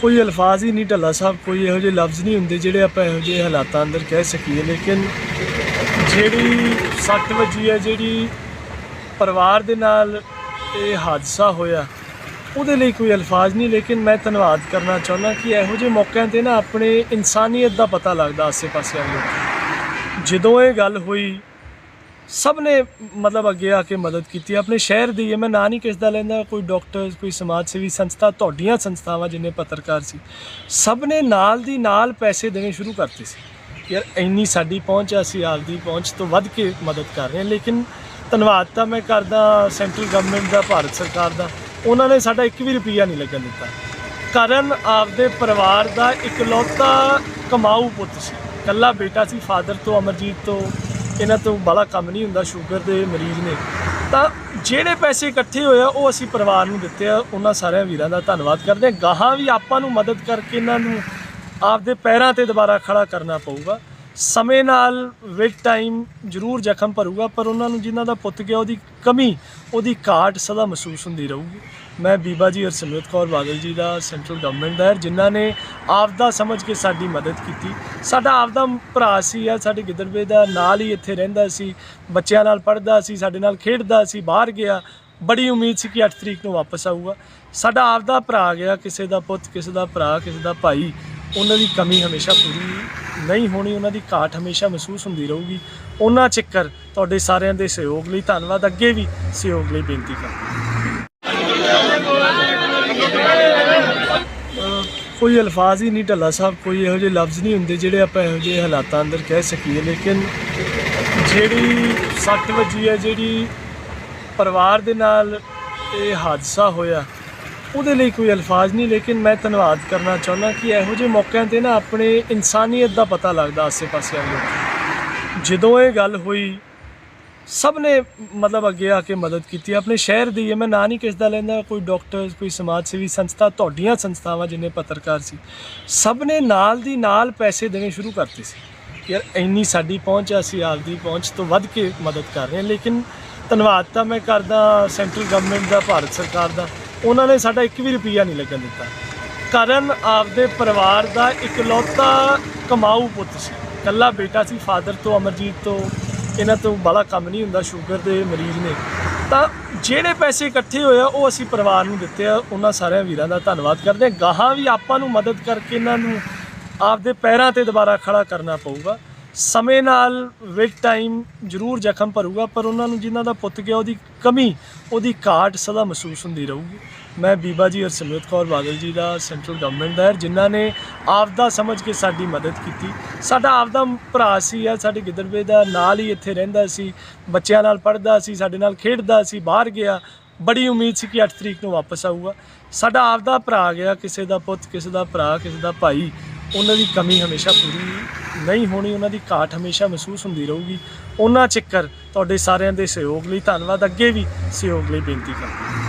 ਕੋਈ ਅਲਫਾਜ਼ ਹੀ ਨਹੀਂ ਢੱਲਾ ਸਾਹਿਬ, ਕੋਈ ਇਹੋ ਜਿਹੇ ਲਫ਼ਜ਼ ਨਹੀਂ ਹੁੰਦੇ ਜਿਹੜੇ ਆਪਾਂ ਇਹੋ ਜਿਹੇ ਹਾਲਾਤਾਂ ਅੰਦਰ ਕਹਿ ਸਕੀਏ। ਲੇਕਿਨ ਜਿਹੜੀ ਸੱਟ ਵੱਜੀ ਹੈ, ਜਿਹੜੀ ਪਰਿਵਾਰ ਦੇ ਨਾਲ ਇਹ ਹਾਦਸਾ ਹੋਇਆ, ਉਹਦੇ ਲਈ ਕੋਈ ਅਲਫਾਜ਼ ਨਹੀਂ। ਲੇਕਿਨ ਮੈਂ ਧੰਨਵਾਦ ਕਰਨਾ ਚਾਹੁੰਦਾ ਕਿ ਇਹੋ ਜਿਹੇ ਮੌਕਿਆਂ ਤੇ ਨਾ ਆਪਣੇ ਇਨਸਾਨੀਅਤ ਦਾ ਪਤਾ ਲੱਗਦਾ ਆਸੇ-ਪਾਸੇ ਵਾਲੇ ਜਦੋਂ ਇਹ ਗੱਲ ਹੋਈ ਸਭ ਨੇ ਮਤਲਬ ਅੱਗੇ ਆ ਕੇ ਮਦਦ ਕੀਤੀ ਆਪਣੇ ਸ਼ਹਿਰ ਦੀ ਹੈ। ਮੈਂ ਨਾਂ ਨਹੀਂ ਕਿਸ ਦਾ ਲੈਂਦਾ। ਕੋਈ ਡਾਕਟਰ ਕੋਈ ਸਮਾਜ ਸੇਵੀ ਸੰਸਥਾ ਤੁਹਾਡੀਆਂ ਸੰਸਥਾਵਾਂ ਜਿੰਨੇ ਪੱਤਰਕਾਰ ਸੀ ਸਭ ਨੇ ਨਾਲ ਦੀ ਨਾਲ ਪੈਸੇ ਦੇਣੇ ਸ਼ੁਰੂ ਕਰਤੇ ਸੀ। ਯਾਰ ਇੰਨੀ ਸਾਡੀ ਪਹੁੰਚ ਆ, ਅਸੀਂ ਆਪਦੀ ਪਹੁੰਚ ਤੋਂ ਵੱਧ ਕੇ ਮਦਦ ਕਰ ਰਹੇ ਹਾਂ। ਲੇਕਿਨ ਧੰਨਵਾਦ ਤਾਂ ਮੈਂ ਕਰਦਾ ਸੈਂਟਰਲ ਗਵਰਨਮੈਂਟ ਦਾ ਭਾਰਤ ਸਰਕਾਰ ਦਾ। ਉਹਨਾਂ ਨੇ ਸਾਡਾ ਇੱਕ ਵੀ ਰੁਪਈਆ ਨਹੀਂ ਲੱਗਣ ਦਿੱਤਾ। ਕਰਨ ਆਪਦੇ ਪਰਿਵਾਰ ਦਾ ਇਕਲੌਤਾ ਕਮਾਊ ਪੁੱਤ ਸੀ। ਕੱਲਾ ਬੇਟਾ ਸੀ ਫਾਦਰ ਤੋਂ ਅਮਰਜੀਤ ਤੋਂ ਇਹਨਾਂ ਤੋਂ ਬੜਾ ਕੰਮ ਨਹੀਂ ਹੁੰਦਾ ਸ਼ੂਗਰ ਦੇ ਮਰੀਜ਼ ਨੇ। ਤਾਂ ਜਿਹੜੇ ਪੈਸੇ ਇਕੱਠੇ ਹੋਏ ਆ, ਉਹ ਅਸੀਂ ਪਰਿਵਾਰ ਨੂੰ ਦਿੱਤੇ ਆ। ਉਹਨਾਂ ਸਾਰਿਆਂ ਵੀਰਾਂ ਦਾ ਧੰਨਵਾਦ ਕਰਦੇ ਹਾਂ। ਗਾਹਾਂ ਵੀ ਆਪਾਂ ਨੂੰ ਮਦਦ ਕਰਕੇ ਇਹਨਾਂ ਨੂੰ ਆਪਦੇ ਪੈਰਾਂ ਤੇ ਦੁਬਾਰਾ ਖੜਾ ਕਰਨਾ ਪਊਗਾ। ਸਮੇਂ ਨਾਲ ਵਿਦ ਟਾਈਮ ਜ਼ਰੂਰ ਜ਼ਖਮ ਭਰੂਗਾ ਪਰ ਉਹਨਾਂ ਨੂੰ ਜਿਨ੍ਹਾਂ ਦਾ ਪੁੱਤ ਗਿਆ ਉਹਦੀ ਕਮੀ ਉਹਦੀ ਘਾਟ ਸਦਾ ਮਹਿਸੂਸ ਹੁੰਦੀ ਰਹੂਗੀ। ਮੈਂ ਬੀਬਾ ਜੀ ਹਰਸਿਮਰਤ ਕੌਰ ਬਾਦਲ ਜੀ ਦਾ ਸੈਂਟਰਲ ਗਵਰਨਮੈਂਟ ਦਾ ਹੈ, ਜਿਨ੍ਹਾਂ ਨੇ ਆਪਦਾ ਸਮਝ ਕੇ ਸਾਡੀ ਮਦਦ ਕੀਤੀ। ਸਾਡਾ ਆਪਦਾ ਭਰਾ ਸੀ ਆ ਸਾਡੇ ਗਿੱਦੜਵੇ ਦਾ ਨਾਲ ਹੀ ਇੱਥੇ ਰਹਿੰਦਾ ਸੀ ਬੱਚਿਆਂ ਨਾਲ ਪੜ੍ਹਦਾ ਸੀ ਸਾਡੇ ਨਾਲ ਖੇਡਦਾ ਸੀ ਬਾਹਰ ਗਿਆ। ਬੜੀ ਉਮੀਦ ਸੀ ਕਿ 8 ਤਰੀਕ ਨੂੰ ਵਾਪਸ ਆਊਗਾ। ਸਾਡਾ ਆਪਦਾ ਭਰਾ ਗਿਆ ਕਿਸੇ ਦਾ ਪੁੱਤ ਕਿਸੇ ਦਾ ਭਰਾ ਕਿਸੇ ਦਾ ਭਾਈ ਉਹਨਾਂ ਦੀ ਕਮੀ ਹਮੇਸ਼ਾ ਪੂਰੀ ਨਹੀਂ ਹੋਣੀ, ਉਹਨਾਂ ਦੀ ਘਾਟ ਹਮੇਸ਼ਾ ਮਹਿਸੂਸ ਹੁੰਦੀ ਰਹੂਗੀ। ਉਹਨਾਂ ਚੱਕਰ ਤੁਹਾਡੇ ਸਾਰਿਆਂ ਦੇ ਸਹਿਯੋਗ ਲਈ ਧੰਨਵਾਦ। ਅੱਗੇ ਵੀ ਸਹਿਯੋਗ ਲਈ ਬੇਨਤੀ ਕਰਦਾ ਕੋਈ ਅਲਫਾਜ਼ ਹੀ ਨਹੀਂ, ਢੱਲਾ ਸਾਹਿਬ, ਕੋਈ ਇਹੋ ਜਿਹੇ ਲਫ਼ਜ਼ ਨਹੀਂ ਹੁੰਦੇ ਜਿਹੜੇ ਆਪਾਂ ਇਹੋ ਜਿਹੇ ਹਾਲਾਤਾਂ ਅੰਦਰ ਕਹਿ ਸਕੀਏ। ਲੇਕਿਨ ਜਿਹੜੀ ਸੱਟ ਵੱਜੀ ਹੈ, ਜਿਹੜੀ ਪਰਿਵਾਰ ਦੇ ਨਾਲ ਇਹ ਹਾਦਸਾ ਹੋਇਆ ਉਹਦੇ ਲਈ ਕੋਈ ਅਲਫਾਜ਼ ਨਹੀਂ ਲੇਕਿਨ ਮੈਂ ਧੰਨਵਾਦ ਕਰਨਾ ਚਾਹੁੰਦਾ ਕਿ ਇਹੋ ਜਿਹੇ ਮੌਕਿਆਂ ਤੇ ਨਾ ਆਪਣੇ ਇਨਸਾਨੀਅਤ ਦਾ ਪਤਾ ਲੱਗਦਾ ਆਸੇ-ਪਾਸੇ ਵਾਲੇ ਜਦੋਂ ਇਹ ਗੱਲ ਹੋਈ ਸਭ ਨੇ ਮਤਲਬ ਅੱਗੇ ਆ ਕੇ ਮਦਦ ਕੀਤੀ। ਆਪਣੇ ਸ਼ਹਿਰ ਦੀ ਹੈ ਮੈਂ ਨਾਂ ਨਹੀਂ ਕਿਸ ਦਾ ਲੈਂਦਾ ਕੋਈ ਡਾਕਟਰ ਕੋਈ ਸਮਾਜ ਸੇਵੀ ਸੰਸਥਾ ਤੁਹਾਡੀਆਂ ਸੰਸਥਾਵਾਂ ਜਿੰਨੇ ਪੱਤਰਕਾਰ ਸੀ ਸਭ ਨੇ ਨਾਲ ਦੀ ਨਾਲ ਪੈਸੇ ਦੇਣੇ ਸ਼ੁਰੂ ਕਰਤੇ ਸੀ। ਯਾਰ ਇੰਨੀ ਸਾਡੀ ਪਹੁੰਚ ਆ, ਅਸੀਂ ਆਪਦੀ ਪਹੁੰਚ ਤੋਂ ਵੱਧ ਕੇ ਮਦਦ ਕਰ ਰਹੇ ਹਾਂ। ਲੇਕਿਨ ਧੰਨਵਾਦ ਤਾਂ ਮੈਂ ਕਰਦਾ ਸੈਂਟਰਲ ਗਵਰਨਮੈਂਟ ਦਾ ਭਾਰਤ ਸਰਕਾਰ ਦਾ। ਉਹਨਾਂ ਨੇ ਸਾਡਾ ਇੱਕ ਵੀ ਰੁਪਈਆ ਨਹੀਂ ਲੱਗਣ ਦਿੱਤਾ। ਕਰਨ ਆਪਦੇ ਪਰਿਵਾਰ ਦਾ ਇਕਲੌਤਾ ਕਮਾਊ ਪੁੱਤ ਸੀ। ਕੱਲਾ ਬੇਟਾ ਸੀ ਫਾਦਰ ਤੋਂ, ਅਮਰਜੀਤ ਤੋਂ, ਇਹਨਾਂ ਤੋਂ ਬੜਾ ਕੰਮ ਨਹੀਂ ਹੁੰਦਾ ਸ਼ੂਗਰ ਦੇ ਮਰੀਜ਼ ਨੇ। ਤਾਂ ਜਿਹੜੇ ਪੈਸੇ ਇਕੱਠੇ ਹੋਏ ਆ, ਉਹ ਅਸੀਂ ਪਰਿਵਾਰ ਨੂੰ ਦਿੱਤੇ ਆ। ਉਹਨਾਂ ਸਾਰਿਆਂ ਵੀਰਾਂ ਦਾ ਧੰਨਵਾਦ ਕਰਦੇ ਹਾਂ ਗਾਹਾਂ ਵੀ ਆਪਾਂ ਨੂੰ ਮਦਦ ਕਰਕੇ ਇਹਨਾਂ ਨੂੰ ਆਪਦੇ ਪੈਰਾਂ ਤੇ ਦੁਬਾਰਾ ਖੜਾ ਕਰਨਾ ਪਊਗਾ। ਸਮੇਂ ਨਾਲ ਵਿਦ ਟਾਈਮ ਜ਼ਰੂਰ ਜ਼ਖਮ ਭਰੂਗਾ ਪਰ ਉਹਨਾਂ ਨੂੰ ਜਿਨ੍ਹਾਂ ਦਾ ਪੁੱਤ ਗਿਆ ਉਹਦੀ ਕਮੀ ਉਹਦੀ ਘਾਟ ਸਦਾ ਮਹਿਸੂਸ ਹੁੰਦੀ ਰਹੂਗੀ। ਮੈਂ ਬੀਬਾ ਜੀ ਹਰਸਿਮਰਤ ਕੌਰ ਬਾਦਲ ਜੀ ਦਾ ਸੈਂਟਰਲ ਗਵਰਨਮੈਂਟ ਦਾ ਹੈ, ਜਿਨ੍ਹਾਂ ਨੇ ਆਪਦਾ ਸਮਝ ਕੇ ਸਾਡੀ ਮਦਦ ਕੀਤੀ। ਸਾਡਾ ਆਪਦਾ ਭਰਾ ਸੀ ਆ ਸਾਡੇ ਗਿੱਦੜਵੇ ਦਾ ਨਾਲ ਹੀ ਇੱਥੇ ਰਹਿੰਦਾ ਸੀ ਬੱਚਿਆਂ ਨਾਲ ਪੜ੍ਹਦਾ ਸੀ ਸਾਡੇ ਨਾਲ ਖੇਡਦਾ ਸੀ ਬਾਹਰ ਗਿਆ। ਬੜੀ ਉਮੀਦ ਸੀ ਕਿ 8 ਤਰੀਕ ਨੂੰ ਵਾਪਸ ਆਊਗਾ। ਸਾਡਾ ਆਪਦਾ ਭਰਾ ਗਿਆ ਕਿਸੇ ਦਾ ਪੁੱਤ ਕਿਸੇ ਦਾ ਭਰਾ ਕਿਸੇ ਦਾ ਭਾਈ ਉਹਨਾਂ ਦੀ ਕਮੀ ਹਮੇਸ਼ਾ ਪੂਰੀ ਨਹੀਂ ਹੋਣੀ, ਉਹਨਾਂ ਦੀ ਘਾਟ ਹਮੇਸ਼ਾ ਮਹਿਸੂਸ ਹੁੰਦੀ ਰਹੂਗੀ। ਉਹਨਾਂ ਚੱਕਰ ਤੁਹਾਡੇ ਸਾਰਿਆਂ ਦੇ ਸਹਿਯੋਗ ਲਈ ਧੰਨਵਾਦ। ਅੱਗੇ ਵੀ ਸਹਿਯੋਗ ਲਈ ਬੇਨਤੀ ਕਰਦਾ